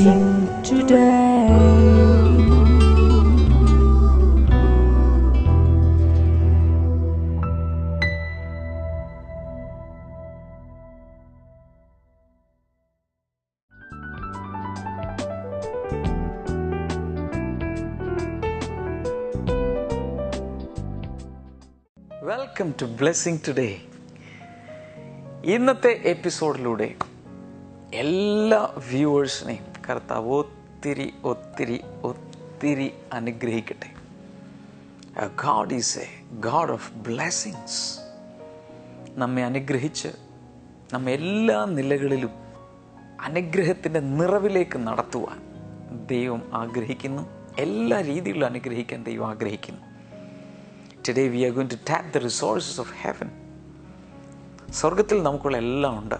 sing today. Welcome to blessing today ഇന്നത്തെ എപ്പിസോഡിലൂടെ എല്ലാ വ്യൂവേഴ്സിനെയും കർത്താവ് ഒത്തിരി ഒത്തിരി ഒത്തിരി അനുഗ്രഹിക്കട്ടെ God is a God of blessings നമ്മെ അനുഗ്രഹിച്ച് നമ്മ എല്ലാ നിലകളിലും അനുഗ്രഹത്തിൻ്റെ നിറവിലേക്ക് നടത്തുവാൻ ദൈവം ആഗ്രഹിക്കുന്നു എല്ലാ രീതിയിലും അനുഗ്രഹിക്കാൻ ദൈവം ആഗ്രഹിക്കുന്നു today we are going to tap the resources of heaven സ്വർഗത്തിൽ നമുക്കുള്ള എല്ലാം ഉണ്ട്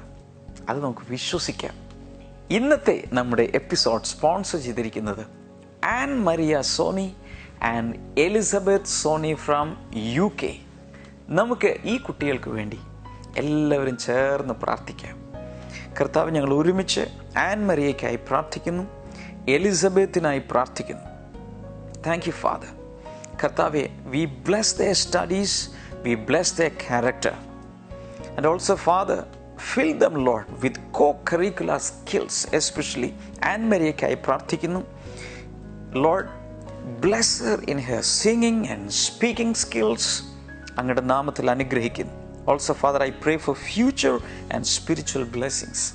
അത് നമുക്ക് വിശ്വസിക്കാം ഇന്നത്തെ നമ്മുടെ എപ്പിസോഡ് സ്പോൺസർ ചെയ്തിരിക്കുന്നത് Ann Maria Soni and Elizabeth Soni from U K നമുക്ക് ഈ കുട്ടികൾക്ക് വേണ്ടി എല്ലാവരും ചേർന്ന് പ്രാർത്ഥിക്കാം കർത്താവ് ഞങ്ങൾ ഒരുമിച്ച് ആൻ മരിയയ്ക്കായി പ്രാർത്ഥിക്കുന്നു എലിസബത്തിനായി പ്രാർത്ഥിക്കുന്നു താങ്ക് യു ഫാദർ കർത്താവെ we bless the studies we bless the character and also father fill them lord with co curricular skills especially and മരിയയ്ക്കായി പ്രാർത്ഥിക്കുന്നു lord bless her in her singing and speaking skills അങ്ങയുടെ നാമത്തിൽ അനുഗ്രഹിക്കുന്നു also father I pray for future and spiritual blessings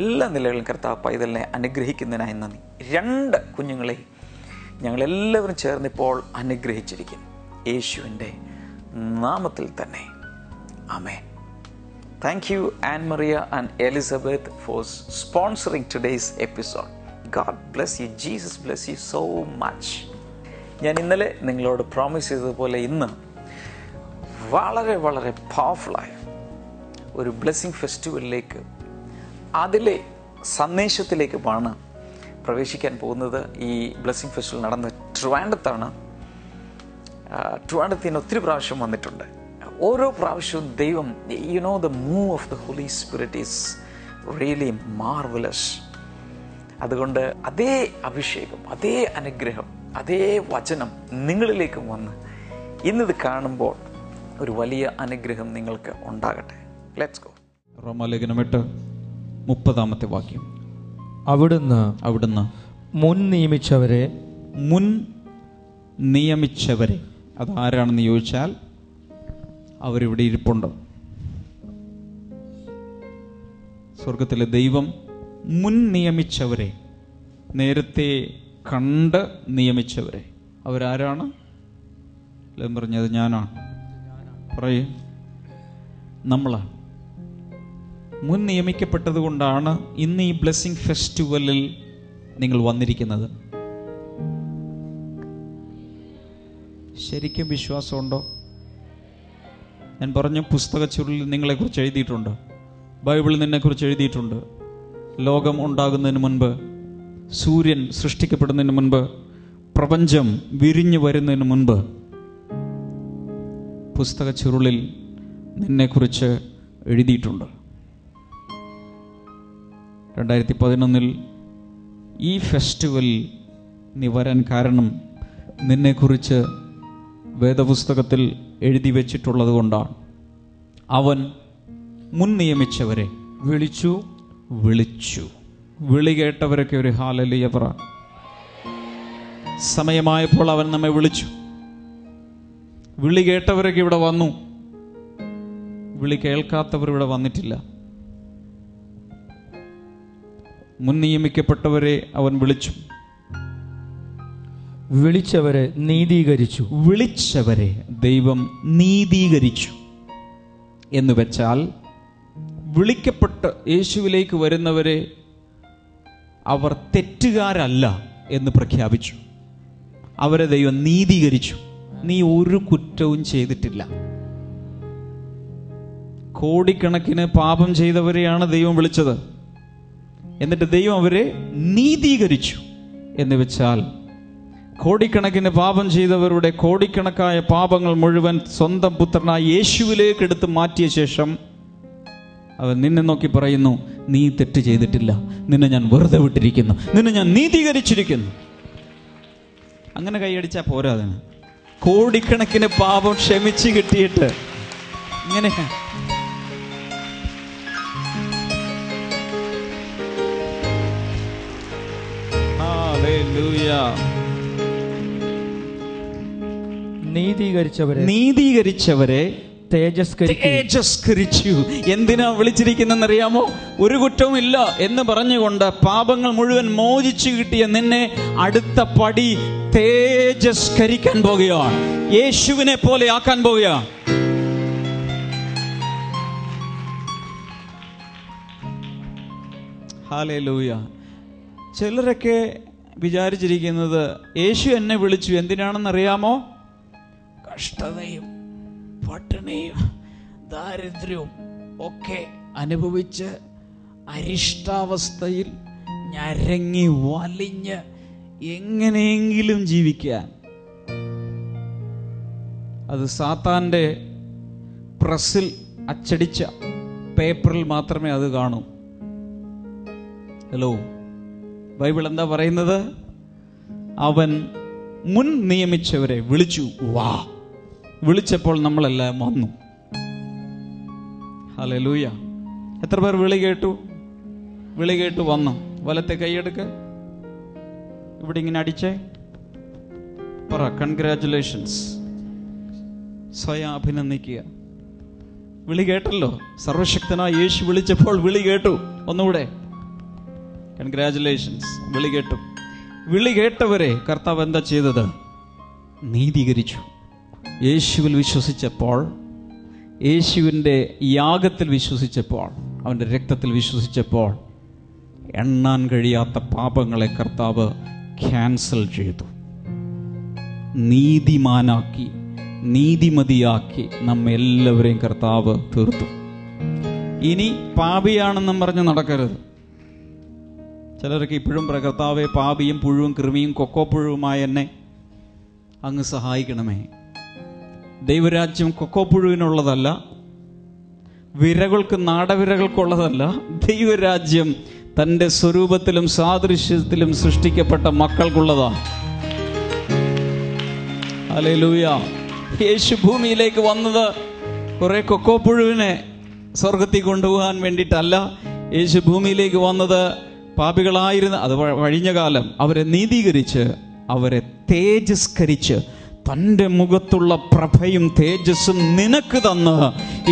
എല്ലാ നിലകളും കർത്താവ് പൈതലിനെ അനുഗ്രഹിക്കുന്നതിനായി നന്ദി രണ്ട് കുഞ്ഞുങ്ങളെ ഞങ്ങളെല്ലാവരും ചേർന്നിപ്പോൾ അനുഗ്രഹിച്ചിരിക്കും യേശുവിൻ്റെ നാമത്തിൽ തന്നെ ആമേൻ Thank you, and Maria and Elizabeth, for sponsoring today's episode. God bless you. Jesus bless you so much. ഞാൻ ഇന്നലെ നിങ്ങളോട് പ്രോമിസ് ചെയ്തതുപോലെ ഇന്ന് വളരെ വളരെ പവർഫുള്ളായ ഒരു ബ്ലെസ്സിങ് ഫെസ്റ്റിവലിലേക്ക് അതിലെ സന്ദേശത്തിലേക്കുമാണ് പ്രവേശിക്കാൻ പോകുന്നത് ഈ ബ്ലെസ്സിങ് ഫെസ്റ്റിവൽ നടന്ന ട്രിവാൻഡത്താണ് ട്രിവാൻഡത്തിന് ഒത്തിരി പ്രാവശ്യം വന്നിട്ടുണ്ട് ഓരോ പ്രാവശ്യവും ദൈവം you know the move of the holy spirit is really marvellous അതുകൊണ്ട് അതേ അഭിഷേകം അതേ അനുഗ്രഹം അതേ വചനം നിങ്ങളിലേക്ക് വന്ന് ഇന്നത് കാണുമ്പോൾ ഒരു വലിയ അനുഗ്രഹം നിങ്ങൾക്ക് ഉണ്ടാകട്ടെ ലെറ്റ്സ് ഗോ റോമാലേഖനം എട്ട് മുപ്പതാമത്തെ വാക്യം അവിടുന്ന് അവിടുന്ന് മുൻ നിയമിച്ചവരെ മുൻ നിയമിച്ചവരെ അതാരാണെന്ന് ചോദിച്ചാൽ അവരിവിടെ ഇരിപ്പുണ്ട് സ്വർഗത്തിലെ ദൈവം മുൻ നിയമിച്ചവരെ നേരത്തെ കണ്ട് നിയമിച്ചവരെ അവരാരാണ് എല്ലാം പറഞ്ഞത് ഞാനാണ് പറയൂ നമ്മളാണ് മുൻ നിയമിക്കപ്പെട്ടത് കൊണ്ടാണ് ഇന്ന് ഈ ബ്ലെസ്സിങ് ഫെസ്റ്റിവലിൽ നിങ്ങൾ വന്നിരിക്കുന്നത് ശരിക്കും വിശ്വാസമുണ്ടോ ഞാൻ പറഞ്ഞ പുസ്തക ചുരുളിൽ നിങ്ങളെക്കുറിച്ച് എഴുതിയിട്ടുണ്ട് ബൈബിളിൽ നിന്നെക്കുറിച്ച് എഴുതിയിട്ടുണ്ട് ലോകം ഉണ്ടാകുന്നതിന് മുൻപ് സൂര്യൻ സൃഷ്ടിക്കപ്പെടുന്നതിന് മുൻപ് പ്രപഞ്ചം വിരിഞ്ഞു വരുന്നതിന് മുൻപ് പുസ്തക ചുരുളിൽ നിന്നെക്കുറിച്ച് എഴുതിയിട്ടുണ്ട് രണ്ടായിരത്തി പതിനൊന്നിൽ ഈ ഫെസ്റ്റിവലിൽ നീ വരാൻ കാരണം നിന്നെക്കുറിച്ച് വേദപുസ്തകത്തിൽ എഴുതി വെച്ചിട്ടുള്ളത് കൊണ്ടാണ് അവൻ മുൻ നിയമിച്ചവരെ വിളിച്ചു വിളിച്ചു വിളി കേട്ടവരൊക്കെ ഒരു ഹാലലിയ പറ സമയമായപ്പോൾ അവൻ നമ്മെ വിളിച്ചു വിളി കേട്ടവരൊക്കെ ഇവിടെ വന്നു വിളി കേൾക്കാത്തവർ ഇവിടെ വന്നിട്ടില്ല മുൻ നിയമിക്കപ്പെട്ടവരെ അവൻ വിളിച്ചു വിളിച്ചവരെ നീതീകരിച്ചു വിളിച്ചവരെ ദൈവം നീതീകരിച്ചു എന്ന് വെച്ചാൽ വിളിക്കപ്പെട്ട യേശുവിലേക്ക് വരുന്നവരെ അവർ തെറ്റുകാരല്ല എന്ന് പ്രഖ്യാപിച്ചു അവരെ ദൈവം നീതീകരിച്ചു നീ ഒരു കുറ്റവും ചെയ്തിട്ടില്ല കോടിക്കണക്കിന് പാപം ചെയ്തവരെയാണ് ദൈവം വിളിച്ചത് എന്നിട്ട് ദൈവം അവരെ നീതീകരിച്ചു എന്ന് വെച്ചാൽ കോടിക്കണക്കിന് പാപം ചെയ്തവരുടെ കോടിക്കണക്കായ പാപങ്ങൾ മുഴുവൻ സ്വന്തം പുത്രനായ യേശുവിലേക്ക് എടുത്ത് മാറ്റിയ ശേഷം അവൻ നിന്നെ നോക്കി പറയുന്നു നീ തെറ്റ് ചെയ്തിട്ടില്ല നിന്നെ ഞാൻ വെറുതെ വിട്ടിരിക്കുന്നു നിന്നെ ഞാൻ നീതീകരിച്ചിരിക്കുന്നു അങ്ങനെ കൈയടിച്ചാൽ പോരാ അതിന് കോടിക്കണക്കിന് പാപം ക്ഷമിച്ച് കിട്ടിയിട്ട് ഇങ്ങനെ Hallelujah. നീതീകരിച്ചവരെ നീതീകരിച്ചവരെ തേജസ്കരിച്ചു എന്തിനാ അറിയാമോ ഒരു കുറ്റവും ഇല്ല എന്ന് പറഞ്ഞുകൊണ്ട് പാപങ്ങൾ മുഴുവൻ മോചിച്ചു കിട്ടിയ നിന്നെ അടുത്ത പടി തേജസ്കരിക്കാൻ പോകുകയാണ് യേശുവിനെ പോലെ ആക്കാൻ പോവുകയാണ് ഹാലേ ലൂയ ചിലരൊക്കെ വിചാരിച്ചിരിക്കുന്നത് യേശു എന്നെ വിളിച്ചു എന്തിനാണെന്നറിയാമോ കഷ്ടതയും പട്ടിണിയും ദാരിദ്ര്യവും ഒക്കെ അനുഭവിച്ച് അരിഷ്ടാവസ്ഥയിൽ ഞരങ്ങി വലിഞ്ഞ് എങ്ങനെയെങ്കിലും ജീവിക്കാൻ അത് സാത്താൻ്റെ പ്രസിൽ അച്ചടിച്ച പേപ്പറിൽ മാത്രമേ അത് കാണൂ ഹലോ ബൈബിൾ എന്താ പറയുന്നത് അവൻ മുൻ നിയമിച്ചവരെ വിളിച്ചു വാ വിളിച്ചപ്പോൾ നമ്മളെല്ലാം വന്നു ഹലേ ലൂയ എത്ര പേർ വിളി കേട്ടു വിളി കേട്ട് വന്നു വലത്തെ കൈയെടുക്ക് ഇവിടെ ഇങ്ങനെ അടിച്ചേ പറ കൺഗ്രാചുലേഷൻസ് സ്വയം അഭിനന്ദിക്കുക വിളി കേട്ടല്ലോ സർവശക്തനായ യേശു വിളിച്ചപ്പോൾ വിളി കേട്ടു ഒന്നുകൂടെ കൺഗ്രാചുലേഷൻസ് വിളി കേട്ടു വിളി കേട്ടവരെ കർത്താവ് എന്താ ചെയ്തത് നീതീകരിച്ചു യേശുവിൽ വിശ്വസിച്ചപ്പോൾ യേശുവിൻ്റെ യാഗത്തിൽ വിശ്വസിച്ചപ്പോൾ അവൻ്റെ രക്തത്തിൽ വിശ്വസിച്ചപ്പോൾ എണ്ണാൻ കഴിയാത്ത പാപങ്ങളെ കർത്താവ് ക്യാൻസൽ ചെയ്തു നീതിമാനാക്കി നീതിമതിയാക്കി നമ്മെല്ലാവരെയും കർത്താവ് തീർത്തു ഇനി പാപിയാണെന്നും പറഞ്ഞ് നടക്കരുത് ചിലർക്ക് ഇപ്പോഴും പ്രകർത്താവെ പാപിയും പുഴുവും കൃമിയും കൊക്കോ എന്നെ അങ്ങ് സഹായിക്കണമേ ദൈവരാജ്യം കൊക്കോപ്പുഴുവിനുള്ളതല്ല വിരകൾക്ക് നാടവിരകൾക്കുള്ളതല്ല ദൈവരാജ്യം തൻ്റെ സ്വരൂപത്തിലും സാദൃശ്യത്തിലും സൃഷ്ടിക്കപ്പെട്ട മക്കൾക്കുള്ളതാണ് അല്ലേ ലൂയ യേശു ഭൂമിയിലേക്ക് വന്നത് കുറേ കൊക്കോപ്പുഴുവിനെ സ്വർഗത്തിൽ കൊണ്ടുപോകാൻ വേണ്ടിയിട്ടല്ല യേശു ഭൂമിയിലേക്ക് വന്നത് പാപികളായിരുന്ന അത് വഴിഞ്ഞ കാലം അവരെ നീതീകരിച്ച് അവരെ തേജസ്കരിച്ച് തൻ്റെ മുഖത്തുള്ള പ്രഭയും തേജസ്സും നിനക്ക് തന്ന്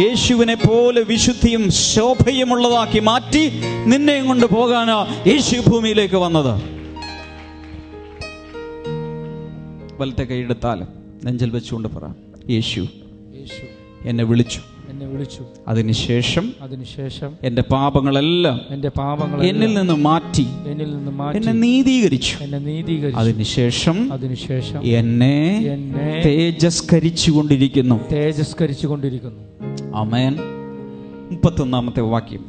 യേശുവിനെ പോലെ വിശുദ്ധിയും ശോഭയുമുള്ളതാക്കി മാറ്റി നിന്നെയും കൊണ്ട് പോകാനാ യേശു ഭൂമിയിലേക്ക് വന്നത് വലത്തെ കൈയെടുത്താൽ നെഞ്ചൽ വെച്ചുകൊണ്ട് പറ യേശു യേശു എന്നെ വിളിച്ചു എന്നെ വിളിച്ചു അതിനുശേഷം അതിനുശേഷം എന്റെ പാപങ്ങളെല്ലാം എന്റെ പാപങ്ങൾ എന്നിൽ നിന്ന് മാറ്റി എന്നിൽ നിന്ന് മാറ്റി എന്നെ നീതീകരിച്ചു എന്നെ നീതീകരിച്ചു അതിനുശേഷം അതിനുശേഷം എന്നെ എന്നെ തേജസ്കരിച്ചു കൊണ്ടിരിക്കുന്നു തേജസ്കരിച്ചു കൊണ്ടിരിക്കുന്നു അമേൻ മുപ്പത്തൊന്നാമത്തെ വാക്യം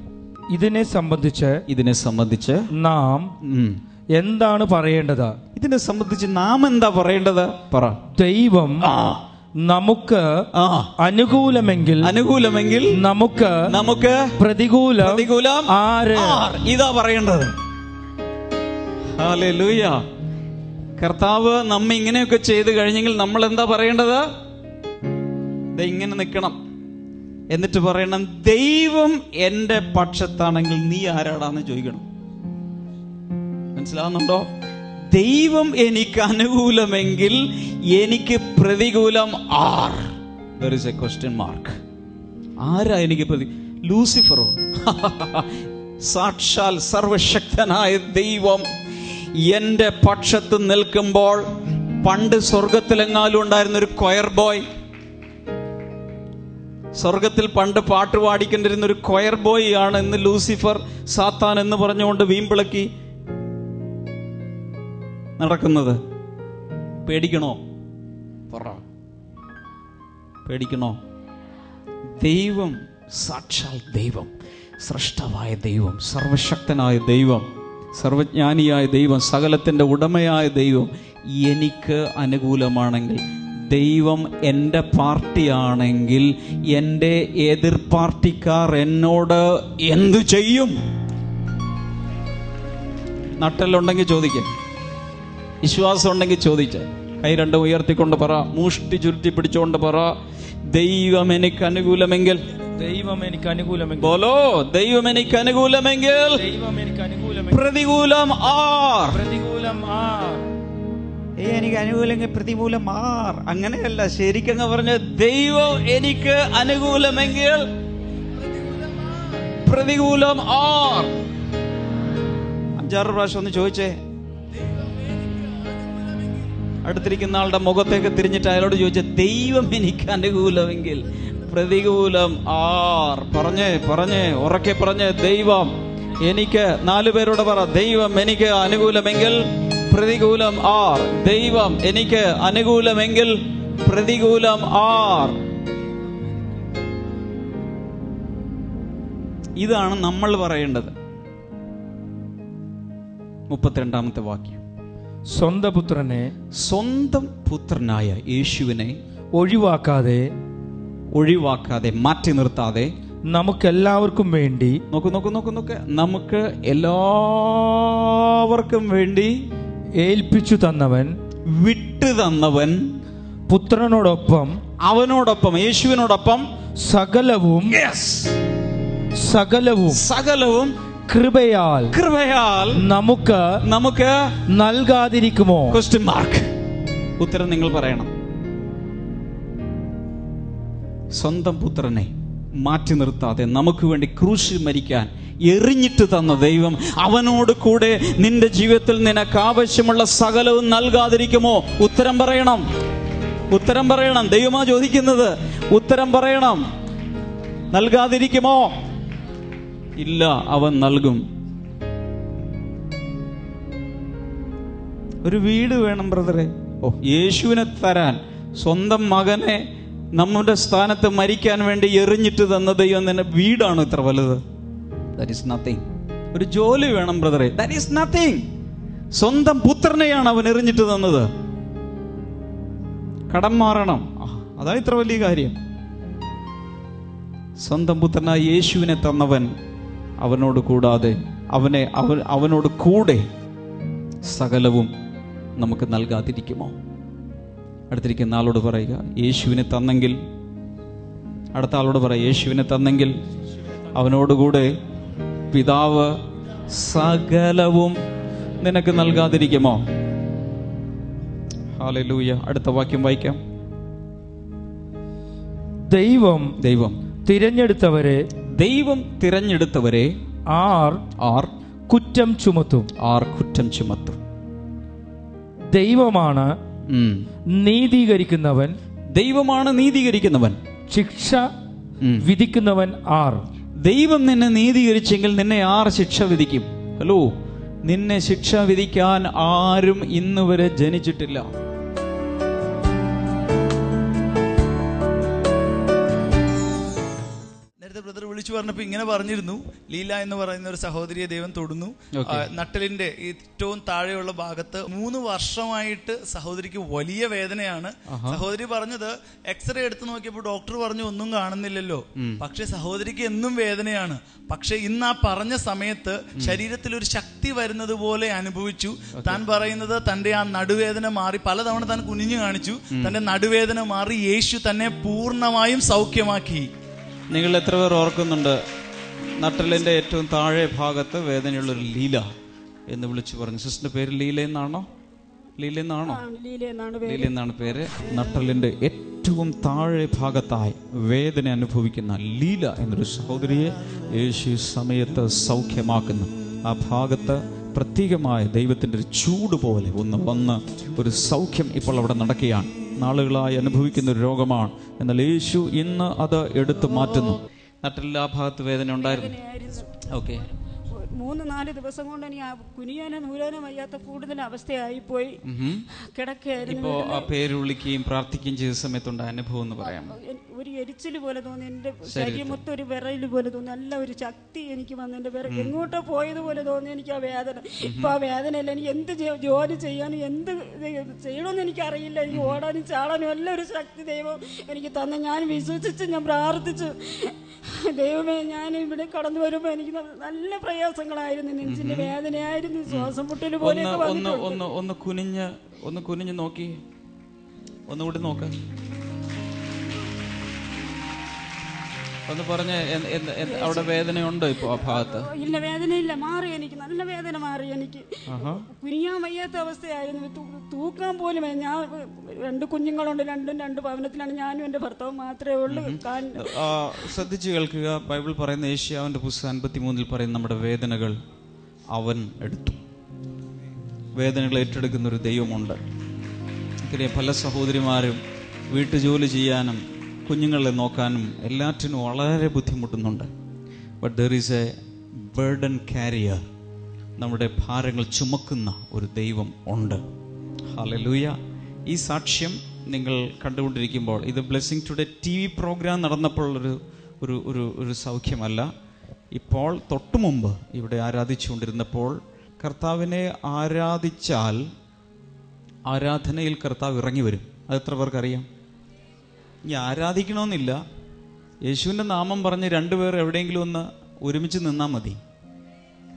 ഇതിനെ സംബന്ധിച്ച് ഇതിനെ സംബന്ധിച്ച് നാം എന്താണ് പറയേണ്ടത് ഇതിനെ സംബന്ധിച്ച് നാം എന്താ പറയേണ്ടത് പറ ദൈവം നമുക്ക് അനുകൂലമെങ്കിൽ അനുകൂലമെങ്കിൽ നമുക്ക് നമുക്ക് പ്രതികൂല പ്രതികൂലം ആര് ഇതാ പറയേണ്ടത് കർത്താവ് നമ്മ ഇങ്ങനെയൊക്കെ ചെയ്ത് കഴിഞ്ഞെങ്കിൽ നമ്മൾ എന്താ പറയേണ്ടത് ഇങ്ങനെ നിൽക്കണം എന്നിട്ട് പറയണം ദൈവം എൻ്റെ പക്ഷത്താണെങ്കിൽ നീ ആരാടാന്ന് ചോദിക്കണം മനസ്സിലാവുന്നുണ്ടോ ദൈവം എനിക്ക് അനുകൂലമെങ്കിൽ എനിക്ക് പ്രതികൂലം are there is a question mark ആരാ എനിക്ക് പ്രതി ലൂസിഫറോ സാക്ഷാൽ സർവശക്തനായ ദൈവം എൻ്റെ പക്ഷത്ത് നിൽക്കുമ്പോൾ പണ്ട് സ്വർഗത്തിലെങ്ങാലും ഉണ്ടായിരുന്ന ഒരു ക്വയർ ബോയ് സ്വർഗത്തിൽ പണ്ട് പാട്ട് പാടിക്കൊണ്ടിരുന്ന ഒരു ക്വയർ ബോയ് ആണ് ഇന്ന് ലൂസിഫർ സാത്താൻ എന്ന് പറഞ്ഞുകൊണ്ട് വീമ്പിളക്കി നടക്കുന്നത് പേടിക്കണോ പറ പേടിക്കണോ ദൈവം സാക്ഷാൽ ദൈവം സൃഷ്ടവായ ദൈവം സർവശക്തനായ ദൈവം സർവജ്ഞാനിയായ ദൈവം സകലത്തിൻ്റെ ഉടമയായ ദൈവം എനിക്ക് അനുകൂലമാണെങ്കിൽ ദൈവം എൻ്റെ പാർട്ടിയാണെങ്കിൽ എൻ്റെ എതിർ പാർട്ടിക്കാർ എന്നോട് എന്തു ചെയ്യും നട്ടലുണ്ടെങ്കിൽ ചോദിക്കാം വിശ്വാസം ഉണ്ടെങ്കിൽ ചോദിച്ച് കൈ രണ്ടും ഉയർത്തിക്കൊണ്ട് പറ മൂഷ്ടി ചുരുത്തി പിടിച്ചുകൊണ്ട് പറ ദൈവം എനിക്ക് അനുകൂലമെങ്കിൽ ദൈവം എനിക്ക് അനുകൂലമെങ്കിൽ ബോലോ ദൈവം എനിക്ക് അനുകൂലമെങ്കിൽ ദൈവം എനിക്ക് അനുകൂലമെങ്കിൽ പ്രതികൂലം ആർ പ്രതികൂലം ആർ എനിക്ക് അനുകൂലമെങ്കിൽ പ്രതികൂലം ആർ അങ്ങനെയല്ല ശരിക്കങ്ങ് പറഞ്ഞ ദൈവം എനിക്ക് അനുകൂലമെങ്കിൽ പ്രതികൂലം ആർ അഞ്ചാറ് പ്രാവശ്യം ഒന്ന് ചോദിച്ചേ അടുത്തിരിക്കുന്ന ആളുടെ മുഖത്തേക്ക് തിരിഞ്ഞിട്ട് അയാളോട് ചോദിച്ച ദൈവം എനിക്ക് അനുകൂലമെങ്കിൽ പ്രതികൂലം ആർ പറഞ്ഞേ പറഞ്ഞേ ഉറക്കെ പറഞ്ഞേ ദൈവം എനിക്ക് നാലു പേരോട് പറ ദൈവം എനിക്ക് അനുകൂലമെങ്കിൽ പ്രതികൂലം ആർ ദൈവം എനിക്ക് അനുകൂലമെങ്കിൽ പ്രതികൂലം ആർ ഇതാണ് നമ്മൾ പറയേണ്ടത് മുപ്പത്തിരണ്ടാമത്തെ വാക്യം സ്വന്തം പുത്രനെ സ്വന്തം പുത്രനായ യേശുവിനെ ഒഴിവാക്കാതെ ഒഴിവാക്കാതെ മാറ്റി നിർത്താതെ നമുക്ക് എല്ലാവർക്കും വേണ്ടി നോക്ക് നോക്ക് നോക്ക് നോക്ക് നമുക്ക് എല്ലാവർക്കും വേണ്ടി ഏൽപ്പിച്ചു തന്നവൻ വിട്ടു തന്നവൻ പുത്രനോടൊപ്പം അവനോടൊപ്പം യേശുവിനോടൊപ്പം സകലവും സകലവും സകലവും കൃപയാൽ കൃപയാൽ നമുക്ക് നമുക്ക് നൽകാതിരിക്കുമോ ക്വസ്റ്റ്യൻ മാർക്ക് ഉത്തരം നിങ്ങൾ പറയണം സ്വന്തം പുത്രനെ മാറ്റി നിർത്താതെ നമുക്ക് വേണ്ടി ക്രൂശിൽ മരിക്കാൻ എറിഞ്ഞിട്ട് തന്ന ദൈവം അവനോട് കൂടെ നിന്റെ ജീവിതത്തിൽ നിനക്ക് ആവശ്യമുള്ള സകലവും നൽകാതിരിക്കുമോ ഉത്തരം പറയണം ഉത്തരം പറയണം ദൈവമാ ചോദിക്കുന്നത് ഉത്തരം പറയണം നൽകാതിരിക്കുമോ ഇല്ല അവൻ നൽകും ഒരു വീട് വേണം ബ്രദറെ ഓ യേശുവിനെ തരാൻ സ്വന്തം മകനെ നമ്മുടെ സ്ഥാനത്ത് മരിക്കാൻ വേണ്ടി എറിഞ്ഞിട്ട് തന്ന ദൈവം തന്നെ വീടാണ് ഇത്ര വലുത് ദാറ്റ് ഈസ് നത്തിങ് ഒരു ജോലി വേണം ബ്രദറെ ദാറ്റ് ഈസ് നത്തിങ് സ്വന്തം പുത്രനെയാണ് അവൻ എറിഞ്ഞിട്ട് തന്നത് കടം മാറണം അതാണ് ഇത്ര വലിയ കാര്യം സ്വന്തം പുത്രനായ യേശുവിനെ തന്നവൻ അവനോട് കൂടാതെ അവനെ അവൻ അവനോട് കൂടെ സകലവും നമുക്ക് നൽകാതിരിക്കുമോ അടുത്തിരിക്കുന്ന ആളോട് പറയുക യേശുവിനെ തന്നെങ്കിൽ അടുത്ത ആളോട് പറയുക യേശുവിനെ തന്നെങ്കിൽ അവനോടുകൂടെ പിതാവ് സകലവും നിനക്ക് നൽകാതിരിക്കുമോ ഹാലലൂയ അടുത്ത വാക്യം വായിക്കാം ദൈവം ദൈവം തിരഞ്ഞെടുത്തവരെ ദൈവം തിരഞ്ഞെടുത്തവരെ ആർ ആർ കുറ്റം ചുമത്തും ആർ കുറ്റം ചുമത്തും ദൈവമാണ് നീതീകരിക്കുന്നവൻ ദൈവമാണ് നീതീകരിക്കുന്നവൻ ശിക്ഷ വിധിക്കുന്നവൻ ആർ ദൈവം നിന്നെ നീതീകരിച്ചെങ്കിൽ നിന്നെ ആർ ശിക്ഷ വിധിക്കും ഹലോ നിന്നെ ശിക്ഷ വിധിക്കാൻ ആരും ഇന്നുവരെ ജനിച്ചിട്ടില്ല കുറിച്ച് പറഞ്ഞപ്പോൾ ഇങ്ങനെ പറഞ്ഞിരുന്നു ലീല എന്ന് പറയുന്ന ഒരു സഹോദരിയെ ദൈവം തൊടുന്നു നട്ടലിന്റെ ഏറ്റവും താഴെയുള്ള ഭാഗത്ത് മൂന്ന് വർഷമായിട്ട് സഹോദരിക്ക് വലിയ വേദനയാണ് സഹോദരി പറഞ്ഞത് എക്സ്റേ എടുത്തു നോക്കിയപ്പോൾ ഡോക്ടർ പറഞ്ഞു ഒന്നും കാണുന്നില്ലല്ലോ പക്ഷെ സഹോദരിക്ക് എന്നും വേദനയാണ് പക്ഷെ ഇന്ന് ആ പറഞ്ഞ സമയത്ത് ശരീരത്തിൽ ഒരു ശക്തി വരുന്നത് പോലെ അനുഭവിച്ചു താൻ പറയുന്നത് തന്റെ ആ നടുവേദന മാറി പലതവണ താൻ കുനിഞ്ഞു കാണിച്ചു തന്റെ നടുവേദന മാറി യേശു തന്നെ പൂർണ്ണമായും സൗഖ്യമാക്കി നിങ്ങൾ എത്ര പേർ ഓർക്കുന്നുണ്ട് നട്ടലിൻ്റെ ഏറ്റവും താഴെ ഭാഗത്ത് വേദനയുള്ളൊരു ലീല എന്ന് വിളിച്ചു പറഞ്ഞു സിസ്റ്ററിന്റെ പേര് ലീല എന്നാണോ ലീല എന്നാണോ ലീല എന്നാണ് പേര് നട്ടലിൻ്റെ ഏറ്റവും താഴെ ഭാഗത്തായി വേദന അനുഭവിക്കുന്ന ലീല എന്നൊരു സഹോദരിയെ യേശു സമയത്ത് സൗഖ്യമാക്കുന്നു ആ ഭാഗത്ത് പ്രത്യേകമായ ദൈവത്തിൻ്റെ ഒരു ചൂട് പോലെ ഒന്ന് വന്ന് ഒരു സൗഖ്യം ഇപ്പോൾ അവിടെ നടക്കുകയാണ് നാളുകളായി അനുഭവിക്കുന്ന ഒരു രോഗമാണ് എന്നാൽ യേശു ഇന്ന് അത് എടുത്തു മാറ്റുന്നു നട്ടെല്ലാ ഭാഗത്ത് വേദന ഉണ്ടായിരുന്നു ഓക്കെ മൂന്ന് നാല് ദിവസം കൊണ്ട് ഇനി കുനിയാനും നൂലാനും വയ്യാത്ത കൂടുതൽ അവസ്ഥയായിപ്പോയി കിടക്കുകയായിരുന്നു വിളിക്കുകയും പ്രാർത്ഥിക്കുകയും ചെയ്ത സമയത്തുണ്ട് അനുഭവം എന്ന് പറയാം ഒരു എരിച്ചിൽ പോലെ തോന്നി എന്റെ ശരീരം മൊത്തം ഒരു വിറയില് പോലെ തോന്നി നല്ല ഒരു ശക്തി എനിക്ക് വന്നു എന്റെ വിറ എങ്ങോട്ടോ പോയതുപോലെ തോന്നി എനിക്ക് ആ വേദന ഇപ്പൊ ആ അല്ല എനിക്ക് എന്ത് ജോലി ചെയ്യാനും എന്ത് ചെയ്യണമെന്ന് എനിക്ക് അറിയില്ല എനിക്ക് ഓടാനും ചാടാനും എല്ലാം ഒരു ശക്തി ദൈവം എനിക്ക് തന്ന ഞാൻ വിശ്വസിച്ച് ഞാൻ പ്രാർത്ഥിച്ചു ദൈവമേ ഞാൻ ഇവിടെ കടന്നു വരുമ്പോ എനിക്ക് നല്ല പ്രയാസം പ്രയാസങ്ങളായിരുന്നു നെഞ്ചിന്റെ വേദനയായിരുന്നു ശ്വാസം മുട്ടൽ പോലെ ഒന്ന് ഒന്ന് ഒന്ന് കുനിഞ്ഞ് ഒന്ന് കുനിഞ്ഞ് നോക്കി ഒന്നുകൂടി നോക്കാം ഒന്ന് പറഞ്ഞ് അവിടെ വേദനയുണ്ടോ ഇപ്പൊ ആ ഭാഗത്ത് ഇല്ല വേദനയില്ല മാറി എനിക്ക് നല്ല വേദന മാറി എനിക്ക് കുനിയാൻ വയ്യാത്ത അവസ്ഥയായിരുന്നു തൂക്കാൻ പോലും ഞാൻ രണ്ട് കുഞ്ഞുങ്ങളുണ്ട് രണ്ടും രണ്ട് ഭവനത്തിലാണ് ഞാനും എന്റെ ഭർത്താവും മാത്രമേ ഉള്ളൂ ശ്രദ്ധിച്ചു കേൾക്കുക ബൈബിൾ പറയുന്ന ഏഷ്യാവിന്റെ പുസ്തകം അൻപത്തിമൂന്നിൽ പറയുന്ന നമ്മുടെ വേദനകൾ അവൻ എടുത്തു വേദനകൾ ഏറ്റെടുക്കുന്ന ഒരു ദൈവമുണ്ട് പല സഹോദരിമാരും വീട്ടുജോലി ചെയ്യാനും കുഞ്ഞുങ്ങളെ നോക്കാനും എല്ലാറ്റിനും വളരെ ബുദ്ധിമുട്ടുന്നുണ്ട് but there is a burden carrier നമ്മുടെ ഭാരങ്ങൾ ചുമക്കുന്ന ഒരു ദൈവം ഉണ്ട് ഹാലലൂയ ഈ സാക്ഷ്യം നിങ്ങൾ കണ്ടുകൊണ്ടിരിക്കുമ്പോൾ ഇത് blessing today T V program നടന്നപ്പോൾ ഒരു ഒരു ഒരു ഒരു സൗഖ്യമല്ല ഇപ്പോൾ തൊട്ടു മുമ്പ് ഇവിടെ ആരാധിച്ചുകൊണ്ടിരുന്നപ്പോൾ കർത്താവിനെ ആരാധിച്ചാൽ ആരാധനയിൽ കർത്താവ് ഇറങ്ങി വരും അത് എത്ര പേർക്കറിയാം ഇനി ആരാധിക്കണമെന്നില്ല യേശുവിൻ്റെ നാമം പറഞ്ഞ് രണ്ടുപേർ എവിടെയെങ്കിലും ഒന്ന് ഒരുമിച്ച് നിന്നാൽ മതി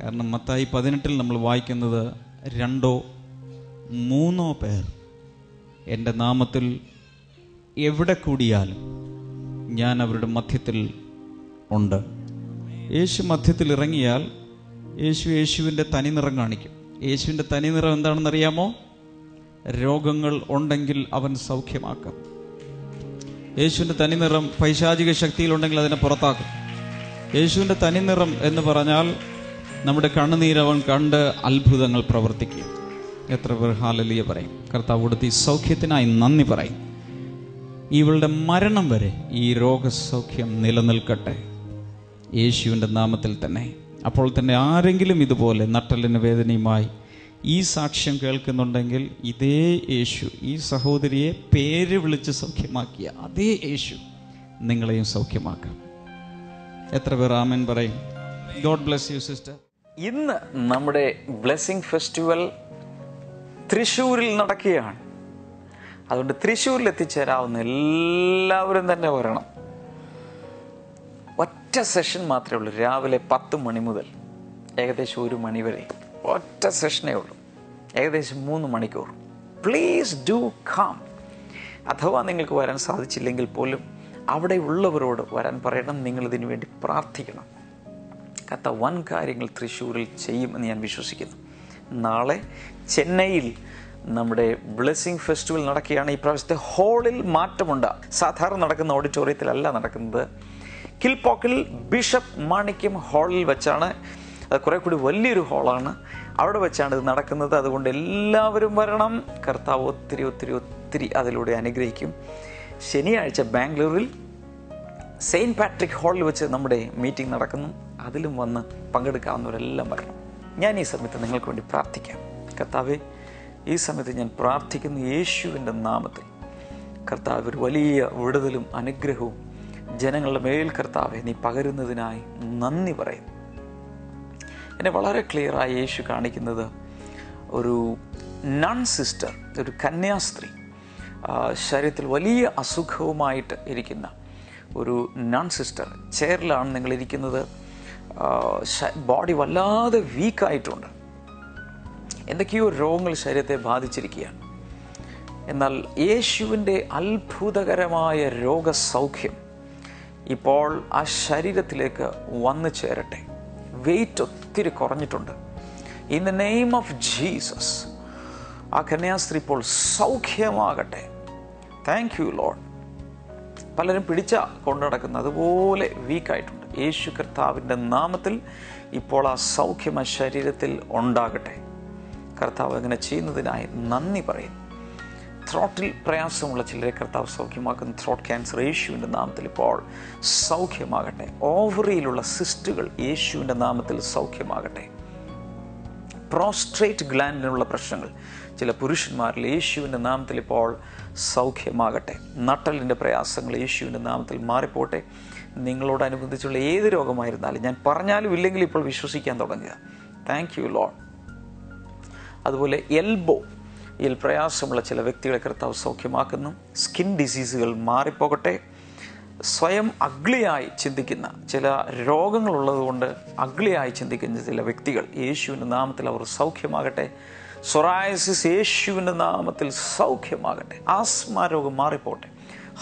കാരണം മത്തായി പതിനെട്ടിൽ നമ്മൾ വായിക്കുന്നത് രണ്ടോ മൂന്നോ പേർ എൻ്റെ നാമത്തിൽ എവിടെ കൂടിയാലും ഞാൻ അവരുടെ മധ്യത്തിൽ ഉണ്ട് യേശു മധ്യത്തിൽ ഇറങ്ങിയാൽ യേശു യേശുവിൻ്റെ നിറം കാണിക്കും യേശുവിൻ്റെ നിറം എന്താണെന്നറിയാമോ രോഗങ്ങൾ ഉണ്ടെങ്കിൽ അവൻ സൗഖ്യമാക്കാം യേശുവിൻ്റെ തനിനിറം പൈശാചിക ശക്തിയിലുണ്ടെങ്കിൽ അതിനെ പുറത്താക്കും യേശുവിൻ്റെ തനിനിറം എന്ന് പറഞ്ഞാൽ നമ്മുടെ കണ്ണുനീരവൻ കണ്ട് അത്ഭുതങ്ങൾ പ്രവർത്തിക്കും എത്ര പേർ ഹാലലിയ പറയും ഈ സൗഖ്യത്തിനായി നന്ദി പറയും ഇവളുടെ മരണം വരെ ഈ രോഗസൗഖ്യം നിലനിൽക്കട്ടെ യേശുവിൻ്റെ നാമത്തിൽ തന്നെ അപ്പോൾ തന്നെ ആരെങ്കിലും ഇതുപോലെ നട്ടലിന് വേദനയുമായി ഈ സാക്ഷ്യം കേൾക്കുന്നുണ്ടെങ്കിൽ ഇതേ യേശു ഈ സഹോദരിയെ പേര് വിളിച്ച് സൗഖ്യമാക്കിയ അതേ യേശു നിങ്ങളെയും സൗഖ്യമാക്കാം എത്ര പേർ ആമൻ പറയും ഗോഡ് ബ്ലെസ് യു സിസ്റ്റർ ഇന്ന് നമ്മുടെ ബ്ലെസ്സിങ് ഫെസ്റ്റിവൽ തൃശ്ശൂരിൽ നടക്കുകയാണ് അതുകൊണ്ട് തൃശ്ശൂരിൽ എത്തിച്ചേരാവുന്ന എല്ലാവരും തന്നെ വരണം ഒറ്റ സെഷൻ മാത്രമേ ഉള്ളൂ രാവിലെ പത്ത് മണി മുതൽ ഏകദേശം ഒരു മണി വരെ ഒറ്റ സെഷനേ ഉള്ളൂ ഏകദേശം മൂന്ന് മണിക്കൂർ പ്ലീസ് ഡു കം അഥവാ നിങ്ങൾക്ക് വരാൻ സാധിച്ചില്ലെങ്കിൽ പോലും അവിടെ ഉള്ളവരോട് വരാൻ പറയണം നിങ്ങളിതിനു വേണ്ടി പ്രാർത്ഥിക്കണം കത്ത വൻ കാര്യങ്ങൾ തൃശ്ശൂരിൽ ചെയ്യുമെന്ന് ഞാൻ വിശ്വസിക്കുന്നു നാളെ ചെന്നൈയിൽ നമ്മുടെ ബ്ലെസ്സിങ് ഫെസ്റ്റിവൽ നടക്കുകയാണ് ഈ പ്രാവശ്യത്തെ ഹോളിൽ മാറ്റമുണ്ട് സാധാരണ നടക്കുന്ന ഓഡിറ്റോറിയത്തിലല്ല നടക്കുന്നത് കിൽപോക്കിൽ ബിഷപ്പ് മാണിക്യം ഹാളിൽ വെച്ചാണ് അത് കുറെ കൂടി വലിയൊരു ഹോളാണ് അവിടെ വെച്ചാണ് ഇത് നടക്കുന്നത് അതുകൊണ്ട് എല്ലാവരും വരണം കർത്താവ് ഒത്തിരി ഒത്തിരി ഒത്തിരി അതിലൂടെ അനുഗ്രഹിക്കും ശനിയാഴ്ച ബാംഗ്ലൂരിൽ സെയിൻറ്റ് പാട്രിക് ഹാളിൽ വെച്ച് നമ്മുടെ മീറ്റിംഗ് നടക്കുന്നു അതിലും വന്ന് പങ്കെടുക്കാവുന്നവരെല്ലാം വരണം ഞാൻ ഈ സമയത്ത് നിങ്ങൾക്ക് വേണ്ടി പ്രാർത്ഥിക്കാം കർത്താവെ ഈ സമയത്ത് ഞാൻ പ്രാർത്ഥിക്കുന്നു യേശുവിൻ്റെ നാമത്തിൽ കർത്താവ് ഒരു വലിയ വിടുതലും അനുഗ്രഹവും ജനങ്ങളുടെ മേൽ കർത്താവെ നീ പകരുന്നതിനായി നന്ദി പറയുന്നു എന്നെ വളരെ ക്ലിയറായി യേശു കാണിക്കുന്നത് ഒരു നൺ സിസ്റ്റർ ഒരു കന്യാസ്ത്രീ ശരീരത്തിൽ വലിയ അസുഖവുമായിട്ട് ഇരിക്കുന്ന ഒരു നൺ സിസ്റ്റർ ചെയറിലാണ് നിങ്ങൾ ഇരിക്കുന്നത് ബോഡി വല്ലാതെ വീക്കായിട്ടുണ്ട് എന്തൊക്കെയോ രോഗങ്ങൾ ശരീരത്തെ ബാധിച്ചിരിക്കുകയാണ് എന്നാൽ യേശുവിൻ്റെ അത്ഭുതകരമായ രോഗസൗഖ്യം ഇപ്പോൾ ആ ശരീരത്തിലേക്ക് വന്നു ചേരട്ടെ വെയിറ്റ് ഒത്തിരി കുറഞ്ഞിട്ടുണ്ട് in the name of Jesus ആ കന്യാസ്ത്രീ ഇപ്പോൾ സൗഖ്യമാകട്ടെ താങ്ക് യു ലോഡ് പലരും പിടിച്ച കൊണ്ടു നടക്കുന്ന അതുപോലെ വീക്കായിട്ടുണ്ട് യേശു കർത്താവിൻ്റെ നാമത്തിൽ ഇപ്പോൾ ആ സൗഖ്യം ആ ശരീരത്തിൽ ഉണ്ടാകട്ടെ കർത്താവ് അങ്ങനെ ചെയ്യുന്നതിനായി നന്ദി പറയുന്നു ത്രോട്ടിൽ പ്രയാസമുള്ള ചിലരെ കർത്താവ് സൗഖ്യമാക്കുന്ന ത്രോട്ട് ക്യാൻസർ യേശുവിൻ്റെ നാമത്തിൽ ഇപ്പോൾ സൗഖ്യമാകട്ടെ ഓവറിയിലുള്ള സിസ്റ്റുകൾ യേശുവിൻ്റെ നാമത്തിൽ സൗഖ്യമാകട്ടെ പ്രോസ്ട്രേറ്റ് ഗ്ലാൻഡിനുള്ള പ്രശ്നങ്ങൾ ചില പുരുഷന്മാരിൽ യേശുവിൻ്റെ നാമത്തിൽ ഇപ്പോൾ സൗഖ്യമാകട്ടെ നട്ടലിൻ്റെ പ്രയാസങ്ങൾ യേശുവിൻ്റെ നാമത്തിൽ മാറിപ്പോട്ടെ നിങ്ങളോടനുബന്ധിച്ചുള്ള ഏത് രോഗമായിരുന്നാലും ഞാൻ പറഞ്ഞാലും ഇല്ലെങ്കിൽ ഇപ്പോൾ വിശ്വസിക്കാൻ തുടങ്ങുക താങ്ക് യു ലോൺ അതുപോലെ എൽബോ ഇതിൽ പ്രയാസമുള്ള ചില വ്യക്തികളെ കർത്താവ് സൗഖ്യമാക്കുന്നു സ്കിൻ ഡിസീസുകൾ മാറിപ്പോകട്ടെ സ്വയം അഗ്ലിയായി ചിന്തിക്കുന്ന ചില രോഗങ്ങളുള്ളതുകൊണ്ട് അഗ്ലിയായി ചിന്തിക്കുന്ന ചില വ്യക്തികൾ യേശുവിൻ്റെ നാമത്തിൽ അവർ സൗഖ്യമാകട്ടെ സൊറായസിസ് യേശുവിൻ്റെ നാമത്തിൽ സൗഖ്യമാകട്ടെ ആസ്മ രോഗം മാറിപ്പോകട്ടെ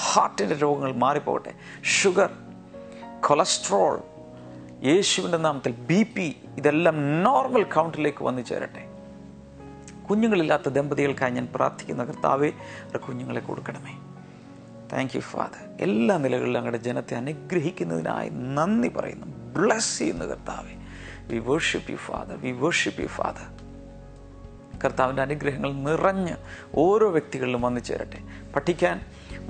ഹാർട്ടിൻ്റെ രോഗങ്ങൾ മാറിപ്പോകട്ടെ ഷുഗർ കൊളസ്ട്രോൾ യേശുവിൻ്റെ നാമത്തിൽ ബി പി ഇതെല്ലാം നോർമൽ കൗണ്ടിലേക്ക് വന്നു ചേരട്ടെ കുഞ്ഞുങ്ങളില്ലാത്ത ദമ്പതികൾക്കായി ഞാൻ പ്രാർത്ഥിക്കുന്ന കർത്താവെ അവരുടെ കുഞ്ഞുങ്ങളെ കൊടുക്കണമേ താങ്ക് യു ഫാദർ എല്ലാ നിലകളിലും അങ്ങയുടെ ജനത്തെ അനുഗ്രഹിക്കുന്നതിനായി നന്ദി പറയുന്നു ബ്ലസ് ചെയ്യുന്നു കർത്താവെ we worship you Father we worship you Father കർത്താവിൻ്റെ അനുഗ്രഹങ്ങൾ നിറഞ്ഞ് ഓരോ വ്യക്തികളിലും വന്നു ചേരട്ടെ പഠിക്കാൻ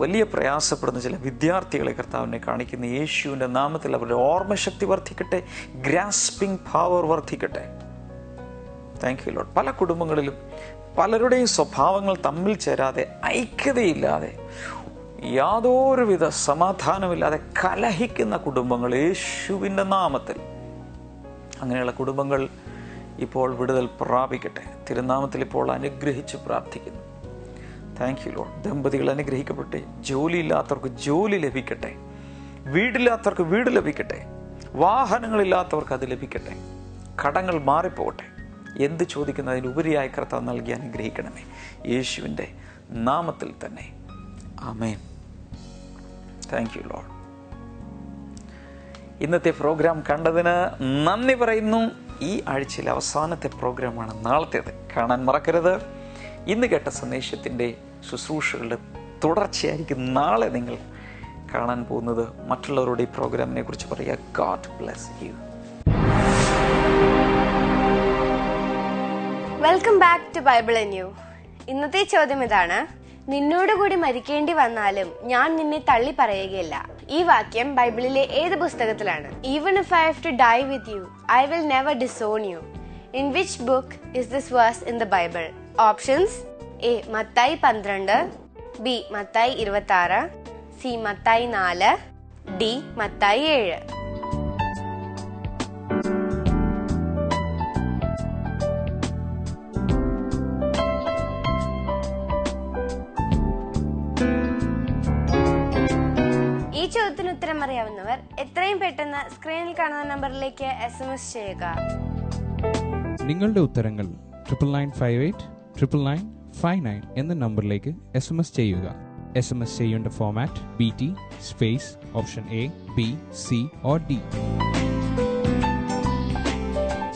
വലിയ പ്രയാസപ്പെടുന്ന ചില വിദ്യാർത്ഥികളെ കർത്താവിനെ കാണിക്കുന്ന യേശുവിൻ്റെ നാമത്തിൽ അവരുടെ ഓർമ്മശക്തി വർദ്ധിക്കട്ടെ ഗ്രാസ്പിംഗ് പവർ വർദ്ധിക്കട്ടെ താങ്ക് യു ലോഡ് പല കുടുംബങ്ങളിലും പലരുടെയും സ്വഭാവങ്ങൾ തമ്മിൽ ചേരാതെ ഐക്യതയില്ലാതെ യാതൊരുവിധ സമാധാനമില്ലാതെ കലഹിക്കുന്ന കുടുംബങ്ങൾ യേശുവിൻ്റെ നാമത്തിൽ അങ്ങനെയുള്ള കുടുംബങ്ങൾ ഇപ്പോൾ വിടുതൽ പ്രാപിക്കട്ടെ തിരുനാമത്തിൽ ഇപ്പോൾ അനുഗ്രഹിച്ച് പ്രാർത്ഥിക്കുന്നു താങ്ക് യു ലോഡ് ദമ്പതികൾ അനുഗ്രഹിക്കപ്പെട്ടെ ജോലിയില്ലാത്തവർക്ക് ജോലി ലഭിക്കട്ടെ വീടില്ലാത്തവർക്ക് വീട് ലഭിക്കട്ടെ വാഹനങ്ങളില്ലാത്തവർക്ക് അത് ലഭിക്കട്ടെ കടങ്ങൾ മാറിപ്പോകട്ടെ എന്ത് ഉപരിയായി കർത്താവ് നൽകി അനുഗ്രഹിക്കണമേ യേശുവിൻ്റെ നാമത്തിൽ തന്നെ ആമേൻ താങ്ക് യു ലോഡ് ഇന്നത്തെ പ്രോഗ്രാം കണ്ടതിന് നന്ദി പറയുന്നു ഈ ആഴ്ചയിലെ അവസാനത്തെ പ്രോഗ്രാമാണ് നാളത്തേത് കാണാൻ മറക്കരുത് ഇന്ന് കേട്ട സന്ദേശത്തിൻ്റെ ശുശ്രൂഷകളുടെ തുടർച്ചയായിരിക്കും നാളെ നിങ്ങൾ കാണാൻ പോകുന്നത് മറ്റുള്ളവരുടെ ഈ പ്രോഗ്രാമിനെ കുറിച്ച് പറയുക God bless you welcome back to Bible new ഇന്നത്തെ ചോദ്യം ഇതാണ് നിന്നോട് കൂടി മരിക്കേണ്ടി വന്നാലും ഞാൻ നിന്നെ തള്ളി പറയുകയില്ല ഈ വാക്യം ബൈബിളിലെ ഏത് പുസ്തകത്തിലാണ് even if I have to die with you I will never disown you in which book is this verse in the Bible options A Mathayi പന്ത്രണ്ട് ബി മത്തായി ഇരുപത്തി ആറ് സി മത്തായി നാല് ഡി മത്തായി ഏഴ് വിവരമറിയാവുന്നവർ എത്രയും പെട്ടെന്ന് സ്ക്രീനിൽ കാണുന്ന നമ്പറിലേക്ക് എസ് എം എസ് ചെയ്യുക നിങ്ങളുടെ ഉത്തരങ്ങൾ triple nine five eight triple nine five nine എന്ന നമ്പറിലേക്ക് എസ് എം എസ് ചെയ്യുക എസ് എം എസ് ചെയ്യേണ്ട format B T space option A B C or D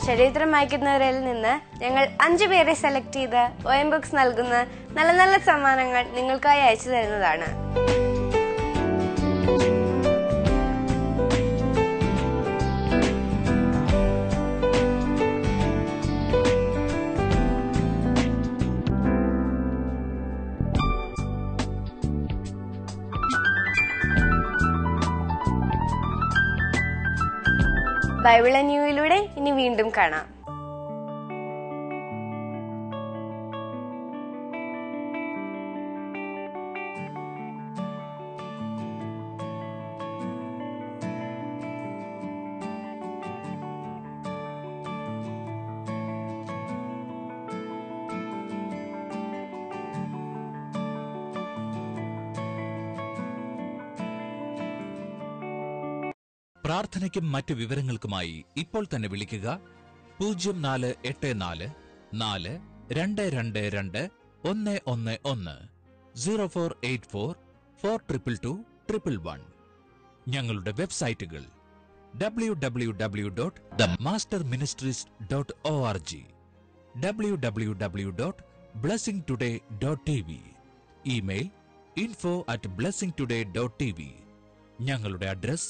ശരീരം വായിക്കുന്നവരിൽ നിന്ന് ഞങ്ങൾ അഞ്ചു പേരെ സെലക്ട് ചെയ്ത് ഒയം ബുക്സ് നൽകുന്ന നല്ല നല്ല സമ്മാനങ്ങൾ നിങ്ങൾക്കായി അയച്ചു തരുന്നതാണ് ബൈബിൾ ന്യൂയിലൂടെ ഇനി വീണ്ടും കാണാം പ്രാർത്ഥനയ്ക്കും മറ്റ് വിവരങ്ങൾക്കുമായി ഇപ്പോൾ തന്നെ വിളിക്കുക പൂജ്യം നാല് എട്ട് നാല് നാല് രണ്ട് രണ്ട് രണ്ട് ഒന്ന് ഒന്ന് ഒന്ന് zero four eight four four triple two triple one ഞങ്ങളുടെ വെബ്സൈറ്റുകൾ W W W dot the master ministries dot O R G W W W dot blessing today dot T V email info at blessing today dot T V ഞങ്ങളുടെ address